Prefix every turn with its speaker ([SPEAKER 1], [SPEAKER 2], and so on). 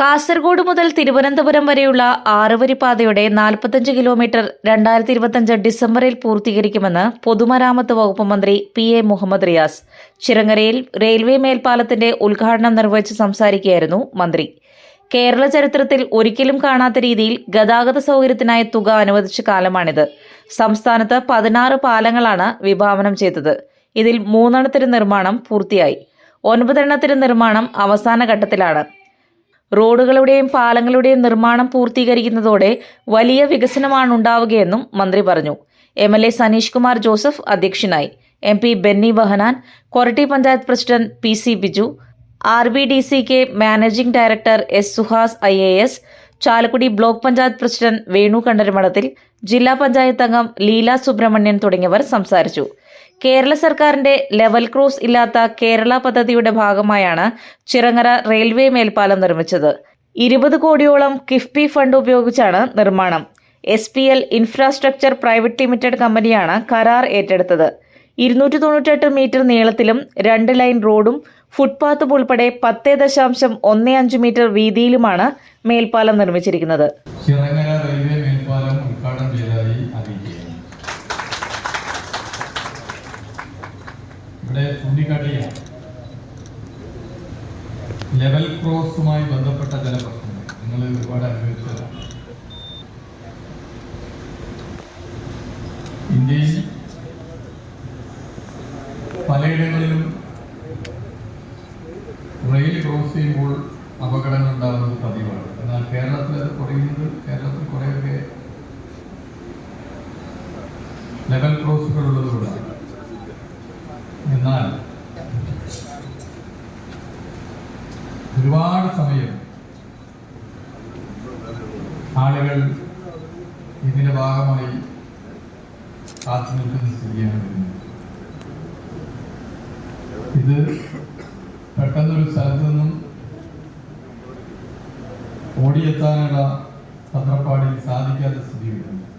[SPEAKER 1] കാസർഗോഡ് മുതൽ തിരുവനന്തപുരം വരെയുള്ള ആറുവരിപ്പാതയുടെ നാൽപ്പത്തഞ്ച് കിലോമീറ്റർ രണ്ടായിരത്തി ഇരുപത്തഞ്ച് ഡിസംബറിൽ പൂർത്തീകരിക്കുമെന്ന് പൊതുമരാമത്ത് വകുപ്പ് മന്ത്രി പി എ മുഹമ്മദ് റിയാസ് ചിറങ്ങരയിൽ റെയിൽവേ മേൽപ്പാലത്തിന്റെ ഉദ്ഘാടനം നിർവഹിച്ച് സംസാരിക്കുകയായിരുന്നു മന്ത്രി കേരള ചരിത്രത്തിൽ ഒരിക്കലും കാണാത്ത രീതിയിൽ ഗതാഗത സൗകര്യത്തിനായി തുക അനുവദിച്ച കാലമാണിത് സംസ്ഥാനത്ത് പതിനാറ് പാലങ്ങളാണ് വിഭാവനം ചെയ്തത് ഇതിൽ മൂന്നെണ്ണത്തിന് നിർമ്മാണം പൂർത്തിയായി ഒൻപതെണ്ണത്തിന് നിർമ്മാണം അവസാന ഘട്ടത്തിലാണ് റോഡുകളുടെയും പാലങ്ങളുടെയും നിർമ്മാണം പൂർത്തീകരിക്കുന്നതോടെ വലിയ വികസനമാണ് ഉണ്ടാവുകയെന്നും മന്ത്രി പറഞ്ഞു M L A Saneesh Kumar Joseph അധ്യക്ഷനായി M P Benny Behanan Koratty panchayat president P C Biju R B D C K managing director S Suhas I A S Chalakudy block panchayat president Venu Kandaramadathil ജില്ലാ പഞ്ചായത്ത് അംഗം ലീല സുബ്രഹ്മണ്യൻ തുടങ്ങിയവർ സംസാരിച്ചു കേരള സർക്കാരിന്റെ ലെവൽ ക്രോസ് ഇല്ലാത്ത കേരള പദ്ധതിയുടെ ഭാഗമായാണ് ചിറങ്ങര റെയിൽവേ മേൽപ്പാലം നിർമ്മിച്ചത് ഇരുപത് കോടിയോളം കിഫ്ബി ഫണ്ട് ഉപയോഗിച്ചാണ് നിർമ്മാണം S P L infrastructure private limited കമ്പനിയാണ് കരാർ ഏറ്റെടുത്തത് ഇരുന്നൂറ്റി തൊണ്ണൂറ്റെട്ട് മീറ്റർ നീളത്തിലും രണ്ട് ലൈൻ റോഡും ഫുട്പാത്തും ഉൾപ്പെടെ പത്ത് ദശാംശം ഒന്ന് അഞ്ച് മീറ്റർ വീതിയിലുമാണ് മേൽപ്പാലം നിർമ്മിച്ചിരിക്കുന്നത്
[SPEAKER 2] ലെവൽ ക്രോസുമായി ബന്ധപ്പെട്ട ചില പ്രശ്നങ്ങൾ നിങ്ങൾ ഒരുപാട് അനുഭവിച്ചതാണ് ഇന്ത്യയിൽ പലയിടങ്ങളിലും റെയിൽ ക്രോസ് ചെയ്യുമ്പോൾ അപകടങ്ങൾ ഉണ്ടാകുന്നത് പതിവാണ് എന്നാൽ കേരളത്തിൽ അത് കുറയുന്നത് കേരളത്തിൽ കുറേയൊക്കെ ലെവൽ ക്രോസുകൾ ഉള്ളതുകൊണ്ടാണ് എന്നാൽ ഒരുപാട് സമയം ആളുകൾ ഇതിന്റെ ഭാഗമായി കാത്തു നിൽക്കുന്ന സ്ഥിതിയാണ് വരുന്നത് ഇത് പെട്ടെന്നൊരു സ്ഥലത്ത് നിന്നും ഓടിയെത്താനുള്ള തത്രപ്പാടിൽ സാധിക്കാത്ത സ്ഥിതി വരുന്നു